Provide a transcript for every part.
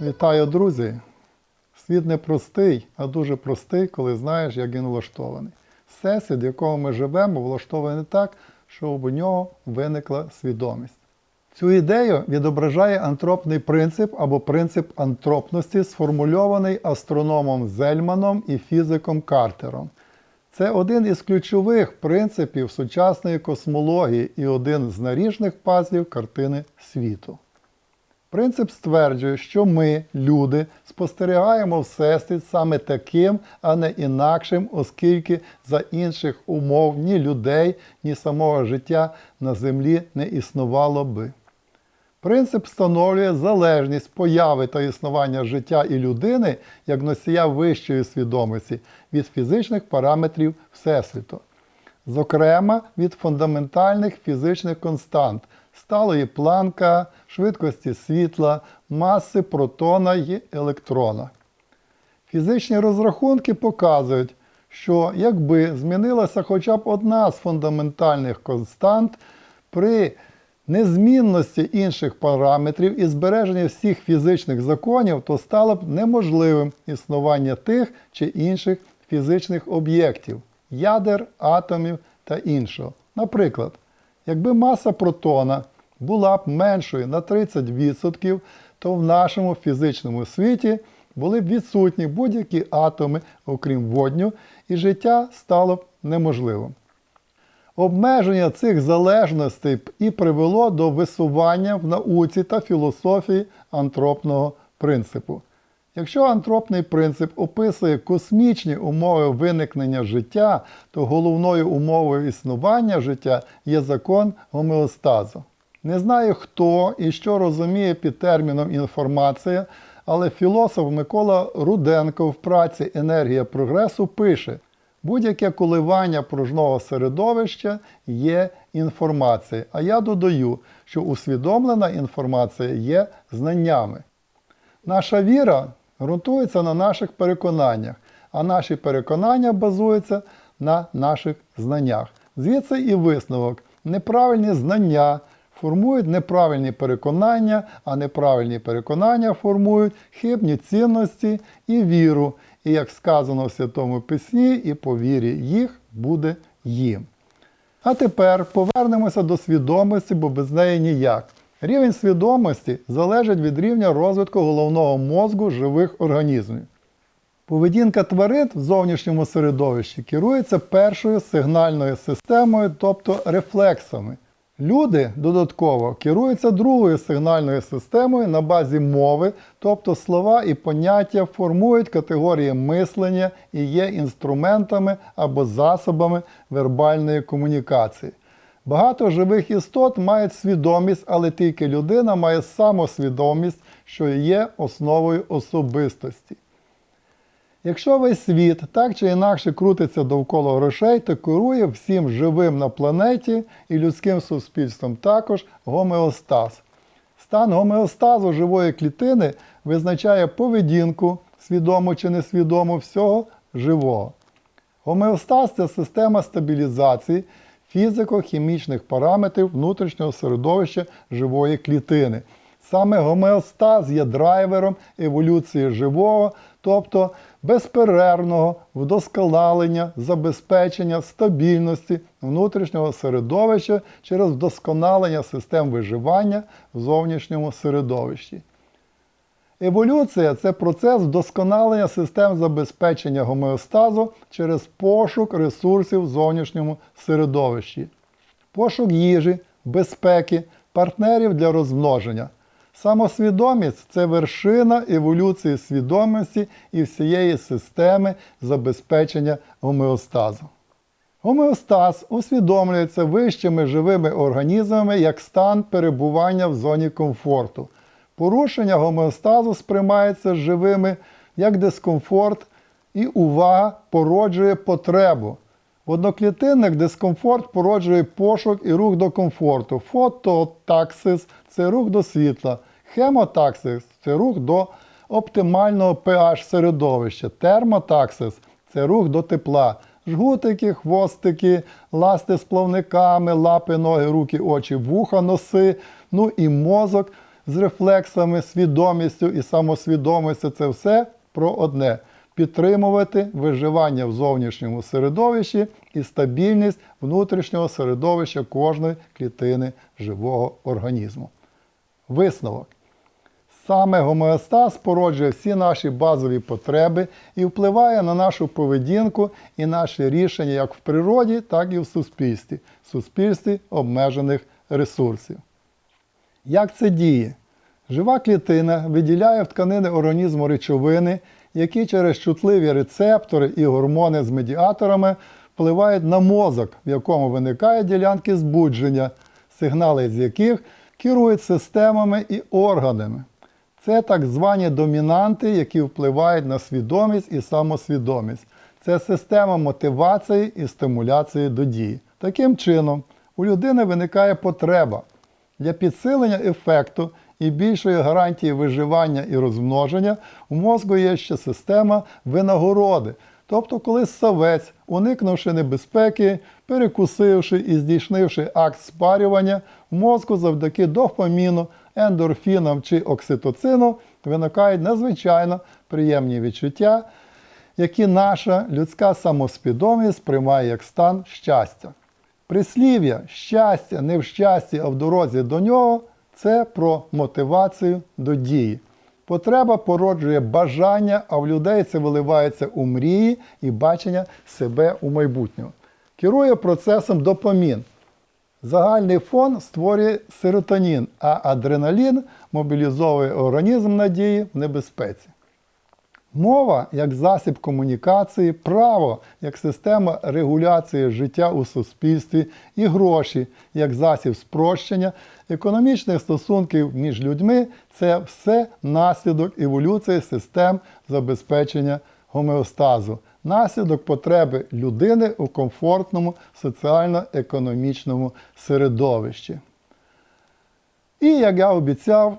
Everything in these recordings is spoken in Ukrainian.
Вітаю, друзі! Світ не простий, а дуже простий, коли знаєш, як він влаштований. Всесвіт, в якому ми живемо, влаштований так, щоб у нього виникла свідомість. Цю ідею відображає антропний принцип або принцип антропності, сформульований астрономом Зельманом і фізиком Картером. Це один із ключових принципів сучасної космології і один з наріжних пазлів картини світу. Принцип стверджує, що ми, люди, спостерігаємо Всесвіт саме таким, а не інакшим, оскільки за інших умов ні людей, ні самого життя на землі не існувало би. Принцип встановлює залежність появи та існування життя і людини як носія вищої свідомості від фізичних параметрів Всесвіту, зокрема від фундаментальних фізичних констант сталої планка, швидкості світла, маси протона і електрона. Фізичні розрахунки показують, що якби змінилася хоча б одна з фундаментальних констант при незмінності інших параметрів і збереженні всіх фізичних законів, то стало б неможливим існування тих чи інших фізичних об'єктів, ядер, атомів та іншого. Наприклад, якби маса протона була б меншою на 30%, то в нашому фізичному світі були б відсутні будь-які атоми, окрім водню, і життя стало б неможливим. Обмеження цих залежностей і привело до висування в науці та філософії антропного принципу. Якщо антропний принцип описує космічні умови виникнення життя, то головною умовою існування життя є закон гомеостазу. Не знаю, хто і що розуміє під терміном інформація, але філософ Микола Руденко в праці Енергія прогресу пише: будь-яке коливання пружного середовища є інформація. А я додаю, що усвідомлена інформація є знаннями. Наша віра ґрунтується на наших переконаннях, а наші переконання базуються на наших знаннях. Звідси і висновок. Неправильні знання формують неправильні переконання, а неправильні переконання формують хибні цінності і віру. І як сказано в Святому Письмі, і по вірі їх буде їм. А тепер повернемося до свідомості, бо без неї ніяк. Рівень свідомості залежить від рівня розвитку головного мозку живих організмів. Поведінка тварин в зовнішньому середовищі керується першою сигнальною системою, тобто рефлексами. Люди додатково керуються другою сигнальною системою на базі мови, тобто слова і поняття формують категорії мислення і є інструментами або засобами вербальної комунікації. Багато живих істот мають свідомість, але тільки людина має самосвідомість, що є основою особистості. Якщо весь світ так чи інакше крутиться довкола грошей, то керує всім живим на планеті і людським суспільством також гомеостаз. Стан гомеостазу живої клітини визначає поведінку, свідому чи несвідому всього живого. Гомеостаз це система стабілізації фізико-хімічних параметрів внутрішнього середовища живої клітини. Саме гомеостаз є драйвером еволюції живого, тобто безперервного вдосконалення, забезпечення стабільності внутрішнього середовища через вдосконалення систем виживання в зовнішньому середовищі. Еволюція це процес вдосконалення систем забезпечення гомеостазу через пошук ресурсів в зовнішньому середовищі, пошук їжі, безпеки, партнерів для розмноження. Самосвідомість це вершина еволюції свідомості і всієї системи забезпечення гомеостазу. Гомеостаз усвідомлюється вищими живими організмами як стан перебування в зоні комфорту. Порушення гомеостазу сприймається живими як дискомфорт, і увага породжує потребу. В одноклітинних дискомфорт породжує пошук і рух до комфорту. Фототаксис це рух до світла. Хемотаксис це рух до оптимального pH середовища. Термотаксис це рух до тепла. Жгутики, хвостики, ласти з плавниками, лапи, ноги, руки, очі, вуха, носи, ну і мозок з рефлексами, свідомістю і самосвідомістю це все про одне підтримувати виживання в зовнішньому середовищі і стабільність внутрішнього середовища кожної клітини живого організму. Висновок. Саме гомеостаз породжує всі наші базові потреби і впливає на нашу поведінку і наші рішення як в природі, так і в суспільстві, в суспільстві обмежених ресурсів. Як це діє? Жива клітина виділяє в тканини організму речовини, які через чутливі рецептори і гормони з медіаторами впливають на мозок, в якому виникають ділянки збудження, сигнали з яких керують системами і органами. Це так звані домінанти, які впливають на свідомість і самосвідомість. Це система мотивації і стимуляції до дії. Таким чином, у людини виникає потреба для підсилення ефекту і більшої гарантії виживання і розмноження у мозку є ще система винагороди. Тобто, коли савець, уникнувши небезпеки, перекусивши і здійснивши акт спарювання, в мозку завдяки дофаміну, ендорфінам чи окситоцину виникають надзвичайно приємні відчуття, які наша людська самосвідомість приймає як стан щастя. Прислів'я щастя не в щасті, а в дорозі до нього це про мотивацію до дії. Потреба породжує бажання, а в людей це виливається у мрії і бачення себе у майбутньому. Керує процесом допамін. Загальний фон створює серотонін, а адреналін мобілізовує організм надії в небезпеці. Мова як засіб комунікації, право як система регуляції життя у суспільстві і гроші як засіб спрощення економічних стосунків між людьми це все наслідок еволюції систем забезпечення гомеостазу, наслідок потреби людини у комфортному соціально-економічному середовищі. І як я обіцяв,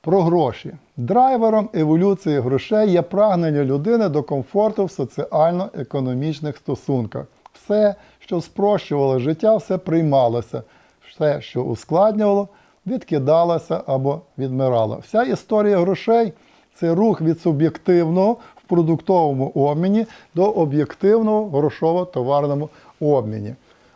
про гроші. Драйвером еволюції грошей є прагнення людини до комфорту в соціально-економічних стосунках. Все, що спрощувало життя, все приймалося, все, що ускладнювало, відкидалося або відмирало. Вся історія грошей це рух від суб'єктивного в продуктовому обміні до об'єктивного грошово-товарному обміні.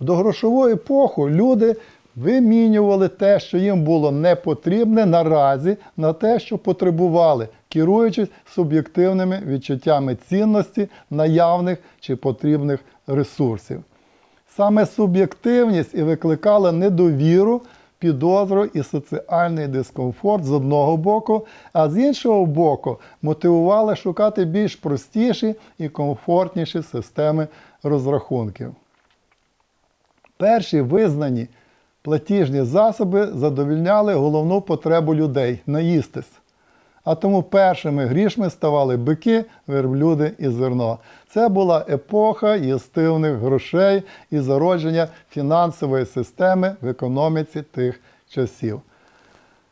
В догрошову епоху люди вимінювали те, що їм було не потрібне наразі, на те, що потребували, керуючись суб'єктивними відчуттями цінності наявних чи потрібних ресурсів. Саме суб'єктивність і викликала недовіру, підозру і соціальний дискомфорт з одного боку, а з іншого боку, мотивували шукати більш простіші і комфортніші системи розрахунків. Перші визнані платіжні засоби задовільняли головну потребу людей наїстись. А тому першими грішми ставали бики, верблюди і зерно. Це була епоха їстивних грошей і зародження фінансової системи в економіці тих часів.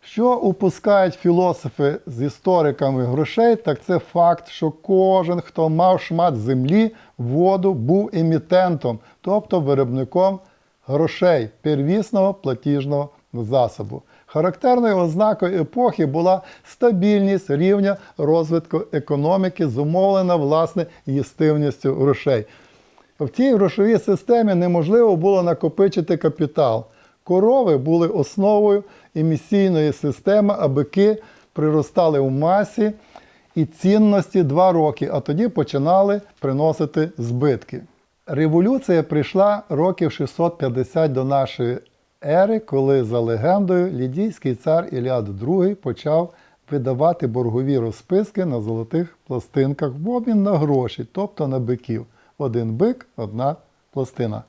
Що упускають філософи з істориками грошей, так це факт, що кожен, хто мав шмат землі, воду, був емітентом, тобто виробником грошей первісного платіжного засобу. Характерною ознакою епохи була стабільність рівня розвитку економіки, зумовлена власне їстивністю грошей. В тій грошовій системі неможливо було накопичити капітал. Корови були основою емісійної системи, а бики приростали у масі і цінності два роки, а тоді починали приносити збитки. Революція прийшла років 650 до нашої ери, коли за легендою лідійський цар Іліад II почав видавати боргові розписки на золотих пластинках в обмін на гроші, тобто на биків. Один бик, одна пластина.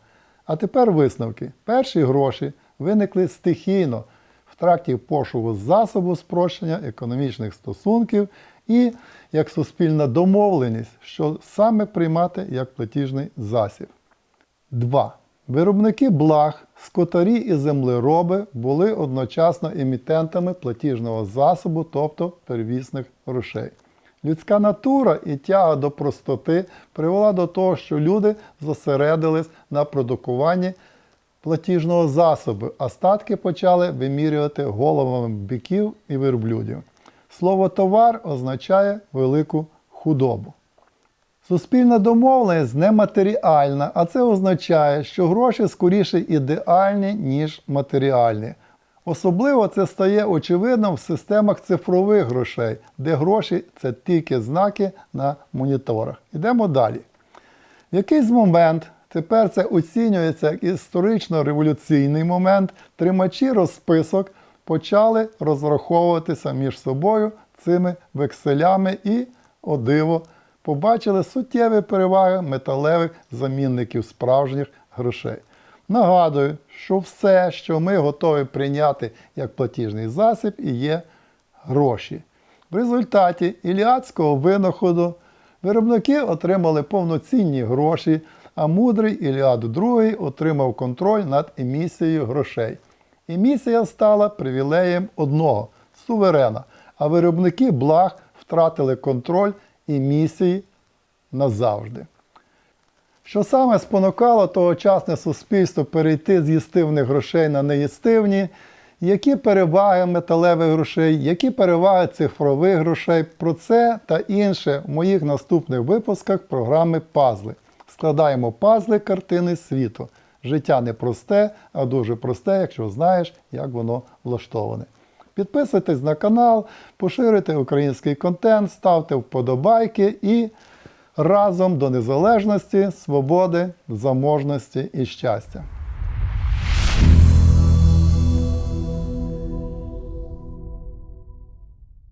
А тепер висновки. Перші гроші виникли стихійно в тракті пошуку засобу спрощення економічних стосунків і як суспільна домовленість, що саме приймати як платіжний засіб. 2. Виробники благ, скотарі і землероби були одночасно емітентами платіжного засобу, тобто первісних грошей. Людська натура і тяга до простоти привела до того, що люди зосередились на продукуванні платіжного засобу, а статки почали вимірювати головами биків і верблюдів. Слово товар означає велику худобу. Суспільна домовленість нематеріальна, а це означає, що гроші скоріше ідеальні, ніж матеріальні. Особливо це стає очевидним в системах цифрових грошей, де гроші це тільки знаки на моніторах. Ідемо далі. В якийсь момент, тепер це оцінюється як історично-революційний момент, тримачі розписок почали розраховуватися між собою цими векселями і, о диво, побачили суттєві переваги металевих замінників справжніх грошей. Нагадую, що все, що ми готові прийняти як платіжний засіб, і є гроші. В результаті іліадського винаходу виробники отримали повноцінні гроші, а мудрий Іліад II отримав контроль над емісією грошей. Емісія стала привілеєм одного суверена, а виробники благ втратили контроль емісії назавжди. Що саме спонукало тогочасне суспільство перейти з їстивних грошей на неїстивні, які переваги металевих грошей, які переваги цифрових грошей, про це та інше в моїх наступних випусках програми Пазли. Складаємо пазли картини світу. Життя не просте, а дуже просте, якщо знаєш, як воно влаштоване. Підписуйтесь на канал, поширюйте український контент, ставте вподобайки і разом до незалежності, свободи, заможності і щастя.